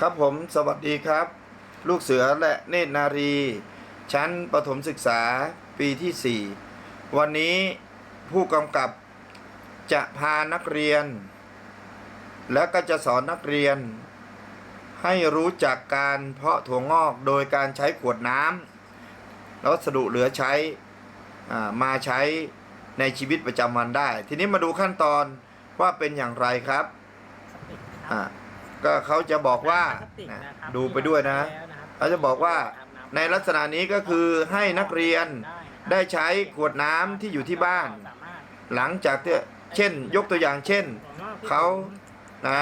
ครับผมสวัสดีครับ ลูกเสือและเนตรนารี ชั้นประถมศึกษาปีที่ 4 วันนี้ผู้กำกับจะพานักเรียน และก็จะสอนนักเรียน ให้รู้จักการเพาะถั่วงอกโดยการใช้ขวดน้ำวัสดุเหลือใช้อ่ามาใช้ในชีวิตประจำวันได้ ทีนี้มาดูขั้นตอนว่าเป็นอย่างไรครับอ่า ก็เขาจะบอกว่านะดูไปด้วยนะ เขาจะบอกว่าในลักษณะนี้ก็คือให้นักเรียนได้ใช้ขวดน้ำที่อยู่ที่บ้าน หลังจากที่เช่น ยกตัวอย่างเช่น เขานะ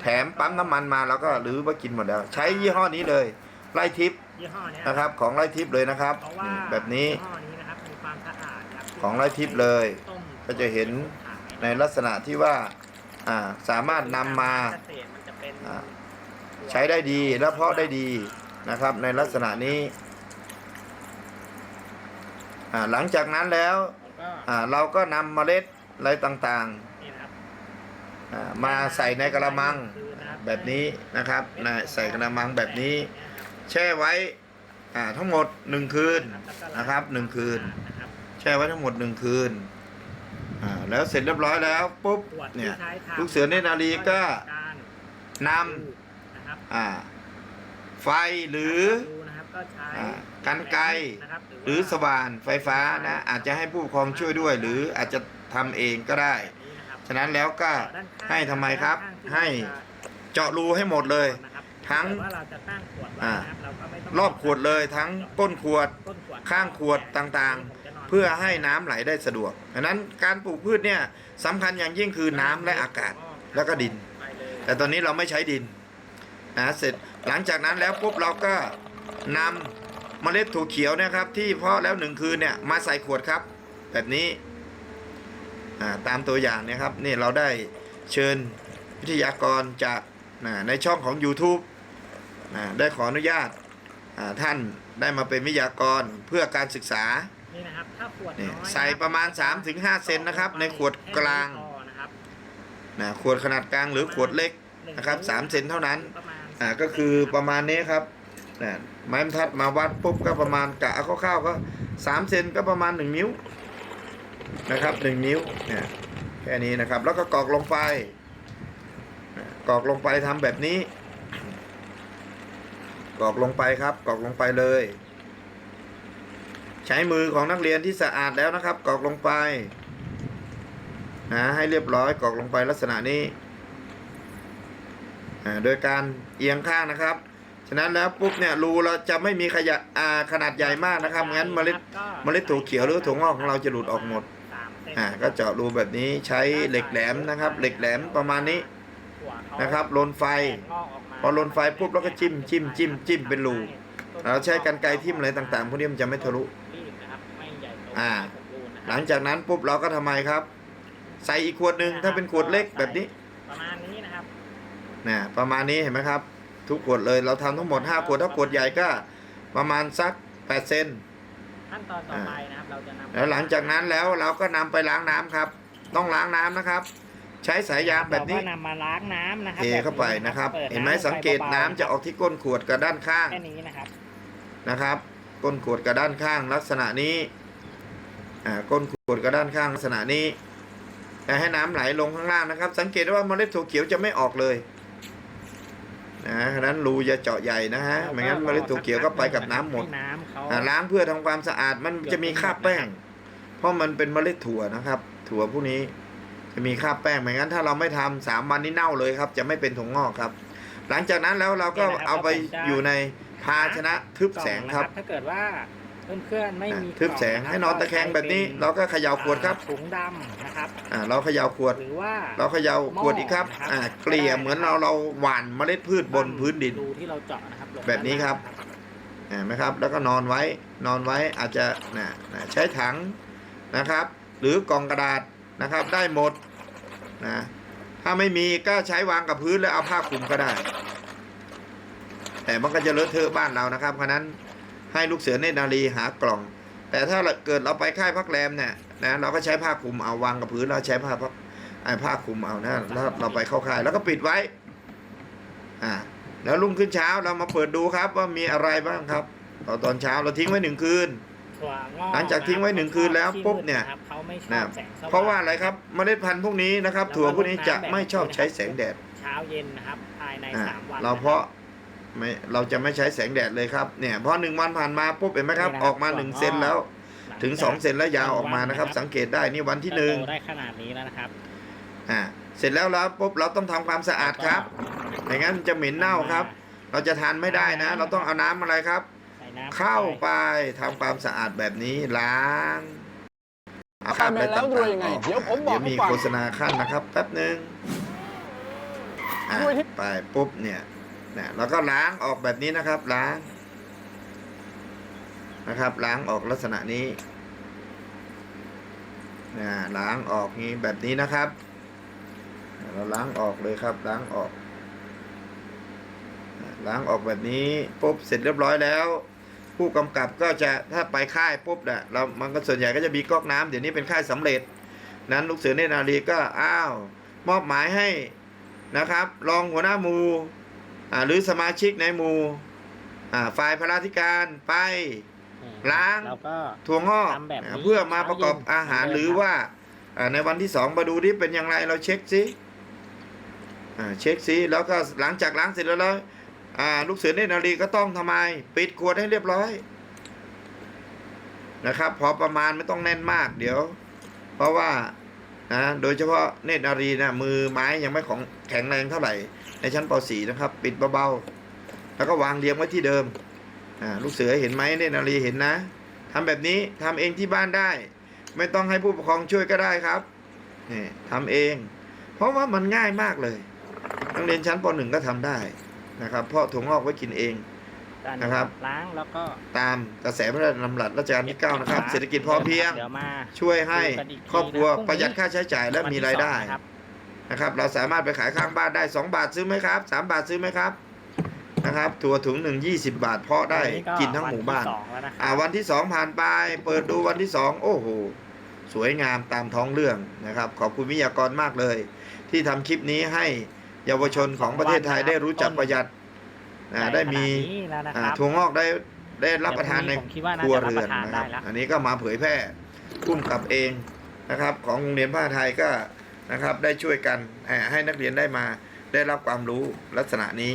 แถมปั๊มน้ำมันมาแล้วก็หรือว่ากินหมดแล้ว ใช้ยี่ห้อนี้เลยไล่ทิปยี่ห้อเนี้ยนะครับ ของไล่ทิปเลยนะครับเพราะว่าอืมแบบนี้ยี่ห้อนี้นะครับมีความสะอาดครับของไร่ทิพย์เลย ต้มก็จะเห็นในลักษณะที่ว่า อ่าสามารถนำมาเกษตรมันจะเป็นอ่าใช้ได้ดีและเพาะได้ดีนะครับ ในลักษณะนี้อ่าหลังจากนั้นแล้วแล้วก็อ่าเราก็นำเมล็ดอะไรต่างนี่นะครับ ๆอ่ามาใส่ในกระมังแบบนี้นะครับนะใส่กระมังแบบนี้ แช่ไว้อ่าทั้งหมดหนึ่งคืนนะครับหนึ่งคืนนะครับแช่ไว้ทั้งหมดหนึ่งคืน อ่าแล้วเสร็จเรียบร้อยแล้วปุ๊บขวดเนี่ที่ย ใช้ทำลูกเสือเนตรนารีก็ การนนะครับำอ่า ไฟหรือดูนะครับก็ใช้อ่ากันไกร นะครับหรือสว่านไฟฟ้านะอาจจะให้ผู้ปกครองช่วยด้วย หรืออาจจะทำเองก็ได้ แบบนี้นะครับฉะนั้นแล้วก็ด้านข้างให้ทำไมครับ ด้านข้างที่ให้เจาะรูให้หมดเลย นะครับทั้งถ้าเกิดว่าเราจะตั้งขวดไว้นะครับเราก็ไม่ต้องรอบขวดเลยทั้งก้นขวด ต้นขวดข้างขวดต่างๆ เพื่อให้น้ำไหลได้สะดวกดังนั้นการปลูกพืชเนี่ยสำคัญอย่างยิ่งคือน้ำและอากาศแล้วก็ดิน แต่ตอนนี้เราไม่ใช้ดินนะเสร็จหลังจากนั้นแล้วปุ๊บเราก็นำเมล็ดถั่วเขียวนะครับ ที่เพาะแล้วหนึ่งคืนเนี่ยมาใส่ขวดครับ แบบนี้ตามตัวอย่างนี่ยครับนี่เราได้เชิญวิทยากรจากในช่องของ YouTube ได้ขออนุญาตท่านได้มาเป็นวิทยากรเพื่อการศึกษา นี่นะครับถ้าขวดนี่น้อยใส่ประมาณ 3-5 เซนนะครับ ในขวดกลางแค่นี้พอนะครับนะขวดขนาดกลางหรือขวดเล็กนะครับ3เซนเท่านั้น ประมาณอ่าก็คือประมาณนี้ครับนะไม้บรรทัดมาวัดปุ๊บก็ประมาณกะเอาคร่าวๆก็สามเซนก็ประมาณหนึ่งนิ้วนะครับหนึ่งนิ้วเนี่ยแค่นี้นะครับ แล้วก็กรอกลงไปนะกรอกลงไปทำแบบนี้ กรอกลงไปครับกรอกลงไปเลย ใช้มือของนักเรียนที่สะอาดแล้วนะครับกรอกลงไปนะให้เรียบร้อยกรอกลงไปลักษณะนี้อ่าโดยการเอียงข้างนะครับ ฉะนั้นแล้วปุ๊บเนี่ยรูเราจะไม่มีขยะอ่าขนาดใหญ่มากนะครับ งั้นเมล็ดเมล็ดถั่วเขียวหรือถั่วงอกของเราจะหลุดออกหมดสามเซนอ่าก็เจาะรูแบบนี้ใช้เหล็กแหลมนะครับ เหล็กแหลมประมาณนี้หัวเขานะครับลนไฟงอกออกมาพอลนไฟปุ๊บแล้วก็จิ้มจิ้มจิ้มจิ้มเป็นรู เราใช้กันไกรทิ่มอะไรต่างๆพวกนี้มันจะไม่ทะลุรีบนะครับไม่ใหญ่โตอ่าสมบูรณ์นะครับหลังจากนั้นปุ๊บเราก็ทำไมครับ ใส่อีกขวดหนึ่งถ้าเป็นขวดเล็กแบบนี้ ประมาณนี้นะครับนะประมาณนี้เห็นไหมครับ ทุกขวดเลยเราทำทั้งหมด5ขวดถ้าขวดใหญ่ก็ประมาณสัก8เซนขั้นตอนต่อไปนะครับเราจะนำแล้วหลังจากนั้นแล้วเราก็นำไปล้างน้ำครับ ต้องล้างน้ำนะครับ ใช้สายยางแบบนี้เราก็นำมาล้างน้ำนะครัเทเข้าไปนะครับปิดเห็นไหมำสังเกตน้ำจะออกที่ก้นขวดกับด้านข้างแค่นี้นะครับ นะครับ ก้นขวดกับด้านข้างลักษณะนี้อ่าก้นขวดกับด้านข้างลักษณะนี้แต่ให้น้ำไหลลงข้างล่างนะครับ สังเกตว่าเมล็ดถั่วเขียวจะไม่ออกเลยนะฉะนั้นรูจะเจาะใหญ่นะฮะไม่งั้นเมล็ดถั่วเขียวก็ไปกับน้ำหมดให้น้ำเขาอ่าล้างเพื่อทำความสะอาดมันจะมีคราบแป้ง เพราะมันเป็นเมล็ดถั่วนะครับ ถั่วพวกนี้จะมีคราบแป้งไม่งั้นถ้าเราไม่ทำสามวันนี้เน่าเลยครับ จะไม่เป็นถั่วงอกครับ หลังจากนั้นแล้วเราก็เอาไปอยู่ใน ภาชนะทึบแสงครับ ถ้าเกิดว่าเพื่อนๆไม่มีทึบแสงให้นอนตะแคงแบบนี้ เราก็เขย่าขวดครับถุงดำนะครับอ่าเราเขย่าขวดหรือว่าเราเขย่าขวดอีกครับอ่าเกลี่ยเหมือนเราเราหว่านเมล็ดพืชบนพื้นดินรูที่เราเจาะนะครับลงแบบนี้ครับเห็นไหมครับ แล้วก็นอนไว้นอนไว้อาจจะนะนะใช้ถังนะครับ หรือกล่องกระดาษนะครับได้หมดนะถ้าไม่มีก็ใช้วางกับพื้นแล้วเอาผ้าคลุมก็ได้ แต่มันก็จะเลอะเทอะบ้านเรานะครับเพราะฉะนั้นให้ลูกเสือเนตรนารีหากล่อง แต่ถ้าเกิดเราไปค่ายพักแรมเนี่ยนะเราก็ใช้ผ้าคลุมเอาวางกับพื้นแล้วใช้ผ้าพับไอ้ผ้าคลุมเอานะแล้วเราไปเข้าค่ายแล้วก็ปิดไว้อ่าแล้วรุ่งขึ้นเช้าเรามาเปิดดูครับว่ามีอะไรบ้างครับเอาตอนเช้าเราทิ้งไว้หนึ่งคืนถั่วงอกหลังจากทิ้งไว้หนึ่งคืนแล้วปุ๊บเนี่ยที่มืดะครับเขาไม่ชอนะบแสงสว่างเพราะว่าอะไรครับเมล็ดพันธุ์พวกนี้นะครับ ถั่วพวกนี้จะไม่ชอบใช้แสงแดดเช้าเย็นนะครับภายในอ่าสามวันเราเพาะ ไม่เราจะไม่ใช้แสงแดดเลยครับเนี่ยพอหนึ่งวันผ่านมาปุ๊บเห็นไหมครับ ออกมาหนึ่งเซนแล้ว ถึงสองเซนแล้วยาวออกมานะครับ สังเกตได้นี่วันที่หนึ่งจะโตได้ขนาดนี้แล้วนะครับอ่าเสร็จแล้วแล้วปุ๊บเราต้องทำความสะอาดครับไม่งั้นมันจะเหม็นเน่าครับ เราจะทานไม่ได้นะ เราต้องเอาน้ำอะไรครับใส่น้ำเข้าไปทำความสะอาดแบบนี้ล้างเอาคราบอะไรทำไปแล้วต่างรวยยังๆไงออกเดี๋ยวผมบอกเดี๋ยวมีให้ฟังโฆษณาขั้นนะครับแป๊บหนึ่งอะรวยที่ไปปุ๊บเนี่ย นะแล้วก็ล้างออกแบบนี้นะครับ ล้างนะครับ ล้างออกลักษณะนี้นะล้างออกนี้แบบนี้นะครับ เราล้างออกเลยครับ ล้างออกล้างออกแบบนี้ปุ๊บเสร็จเรียบร้อยแล้ว ผู้กำกับก็จะถ้าไปค่ายปุ๊บเนี่ยเรามันก็ส่วนใหญ่ก็จะมีก๊อกน้ำเดี๋ยวนี้เป็นค่ายสำเร็จ นั้นลูกเสือเนนารีก็อ้าวมอบหมายให้นะครับ รองหัวหน้ามู หรือสมาชิกในหมูอ่าฝ่ายพลาธิการไปล้างแล้วก็ถั่วงอกทำแบบนี้อ่าเพื่อมาประกอบอาหารเลยครับหรือว่าอ่าในวันที่สองมาดูที่เป็นอย่างไรเราเช็คซิอ่าเช็คซิแล้วก็หลังจากล้างเสร็จแล้วแล้วอ่าลูกเสือเนตรนารีก็ต้องทำไม ปิดขวดให้เรียบร้อย นะครับ พอประมาณไม่ต้องแน่นมากเดี๋ยว เพราะว่า นะโดยเฉพาะเนตรนารีนะมือไม้ยังไม่ของแข็งแรงเท่าไหร่ ในชั้นป .4 นะครับ ปิดเบาๆแล้วก็วางเรียงไว้ที่เดิมลูกเสือเห็นไหมเนตรนารีเห็นนะทำแบบนี้ทำเองที่บ้านได้ ไม่ต้องให้ผู้ปกครองช่วยก็ได้ครับนี่ทำเอง เพราะว่ามันง่ายมากเลยนักเรียนชั้นป .1 ก็ทำได้นะครับเพราะถั่วงอกไว้กินเอง นะครับ ล้างแล้วก็ตามกระแสพระราชดำรัสรัชกาลที่ 9 นะครับ เศรษฐกิจพอเพียง เดี๋ยวมาช่วยให้ดูกันอีกทีครอบครัวนะพรุ่งนี้ประหยัดค่าใช้จ่ายและมีรายได้วันที่สองนะครับนะครับ เราสามารถไปขายข้างบ้านได้ 2 บาทซื้อไหมครับ 3 บาทซื้อไหมครับนะครับถั่วถุงหนึ่ง20บาทเพาะได้วักินทั้งหมู่บ้านวัที่สองแล้วนะคอ่ารับวันที่2ผ่านไป เปิดดูวันที่2โอ้โหสวยงามตามท้องเรื่องนะครับ ขอบคุณวิทยากรมากเลย ที่ทำคลิปนี้ให้เยาวชนของประเทศไทยได้รู้จักประหยัด อ่าได้มีขนานี้แล้วนะคอ่ารับถั่วงอกได้ได้รับประทานในผมคิดว่าคน่ารัวจะรับเรืปอนระทานนะคได้รับ แล้วอันนี้ก็มาเผยแพร่พุ่มกับเองนะครับ ของโรงเรียนผ้าไทยก็นะครับ ได้ช่วยกันอ่าให้นักเรียนได้มาได้รับความรู้ลักษณะนี้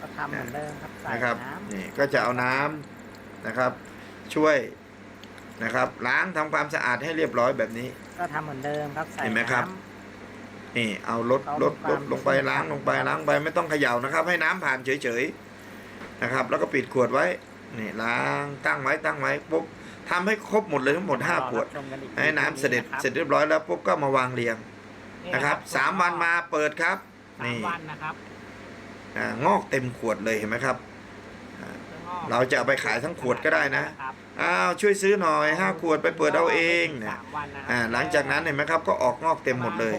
ก็ทำเหมือนเดิมครับใส่นะครับน้ำนี่ก็จะเอาน้ำนะครับ ช่วยนะครับ ล้างทำความสะอาดให้เรียบร้อยแบบนี้ ก็ทำเหมือนเดิมครับใส่เห็นไหมครับ น้ำ นี่เอาลดเอาลดลลดดความลงไปล้างลงไปล้างไปไม่ต้องเขย่านะครับ ให้น้ำผ่านเฉยๆนะครับ แล้วก็ปิดขวดไว้นี่ล้างตั้งไว้ตั้งไว้ปุ๊บทำให้ครบหมดเลยทั้งหมดห้าขวดรอรับชมกันอีกให้น้ำเสด็จนะครับเสร็จเรียบร้อยแล้วปุ๊บก็มาวางเรียงนะครับสามวันมาเปิดครับสามนี่วันนะครับอ่างอกเต็มขวดเลยเห็นไหมครับ เราจะเอาไปขายทั้งขวดก็ได้นะครับอ้าวช่วยซื้อหน่อยห้าขวดไปเปิดเอาเองเนี่ยสามวันนะครับอ่าหลังจากนั้นเห็นไหมครับก็ออกงอกเต็มหมดเลย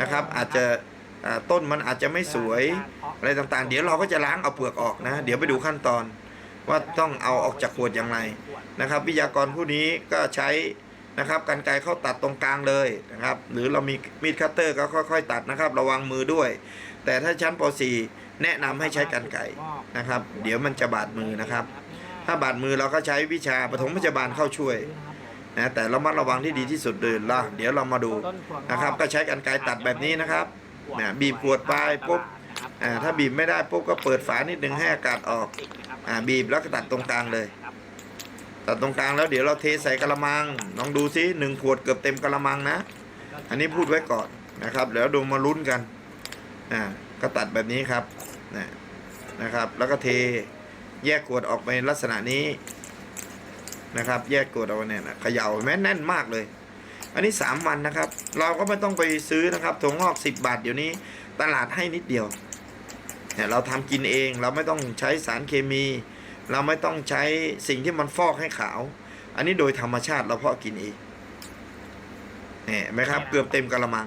นะครับ อาจจะอ่าต้นมันอาจจะไม่สวยอะไรต่างๆ เดี๋ยวเราก็จะล้างเอาเปลือกออกนะ เดี๋ยวไปดูขั้นตอนว่าต้องเอาออกจากขวดอย่างไรนะครับ วิทยากรผู้นี้ก็ใช้นะครับกันไกรเข้าตัดตรงกลางเลยนะครับ หรือเรามีมีดคัตเตอร์ก็ค่อย ๆ ตัดนะครับ ระวังมือด้วย แต่ถ้าชั้นป .4 แนะนำให้ใช้กันไกรนะครับ เดี๋ยวมันจะบาดมือนะครับ ถ้าบาดมือเราก็ใช้วิชาปฐมพยาบาลเข้าช่วยนะแต่เรามัดระวังที่ดีที่สุดเลยล่ะเดี๋ยวเรามาดูนะครับ ก็ใช้กันไกรตัดแบบนี้นะครับเนี่ยบีบขวดไปปุ๊บอ่าถ้าบีบไม่ได้ปุ๊บก็เปิดฝานิดนึงให้อากาศออกอ่าบีบแล้วก็ตัดตรงกลางเลยตัดตรงกลางแล้วเดี๋ยวเราเทใส่กระมังลองดูซิหนึ่งขวดเกือบเต็มกระมังนะ อันนี้พูดไว้ก่อนนะครับ แล้วดูมาลุ้นกันอ่าก็ตัดแบบนี้ครับ นะนะครับ แล้วก็เทแยกขวดออกไปลักษณะนี้นะครับ แยกขวดออกมาเนี่ยนะเขย่าแม้แน่นมากเลย อันนี้สามวันนะครับ เราก็ไม่ต้องไปซื้อนะครับถั่วงอกสิบบาทเดี๋ยวนี้ตลาดให้นิดเดียวเนี่ยเราทำกินเองเราไม่ต้องใช้สารเคมี เราไม่ต้องใช้สิ่งที่มันฟอกให้ขาว อันนี้โดยธรรมชาติเราเพาะกินเองเนี่ยเห็นไหมครับเกือบเต็มกระมัง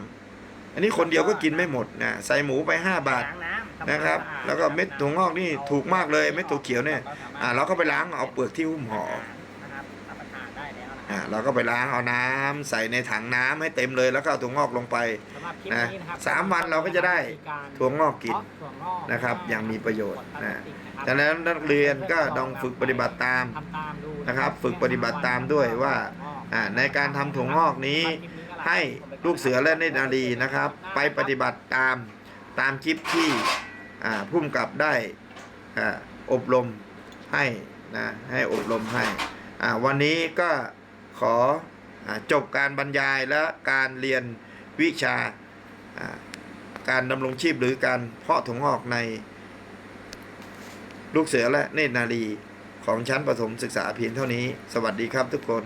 อันนี้คนเดียวก็กินไม่หมดนะใส่หมูไปห้าบาท ล้างน้ นะครับทำวามสะอาดแล้วก็เม็ดถั่วงอกนี่ถูกมากเลยเม็ดถั่วเขียวเนี่ยอ่าเราก็ไปล้างเอาเปลือกที่หุ้มห่อนะครับรับประทานได้แล้วนะอ่าเราก็ไปล้างเอาน้ำใส่ในถังน้ำให้เต็มเลยแล้วก็เอาถั่วงอกลงไปสำหรับคลิปนะนี้นะครับสามวันเราก็จะได้วิธีการถั่วงอกกินเพาะถั่วงอกนะครับอย่างมีประโยชน์นะขวดพลาสติกะครับดังนั้นนักเรียนก็ต้องฝึกปฏิบัติตามทำตามดูนะครับ ฝึกปฏิบัติตามด้วยว่าอ่าในการทำถั่วงอกนี้ให้ลูกเสือและเนตรนารีนะครับ ไปปฏิบัติตาม ตามคลิปที่พุ่มกับได้อบรมให้นะให้อบรมให้วันนี้ก็ขออจบการบรรยายและการเรียนวิชาอ่าการดำรงชีพหรือการเพาะถั่วงอกในลูกเสือและเนตรนารีของชั้นประถมศึกษาเพียงเท่านี้ สวัสดีครับทุกคน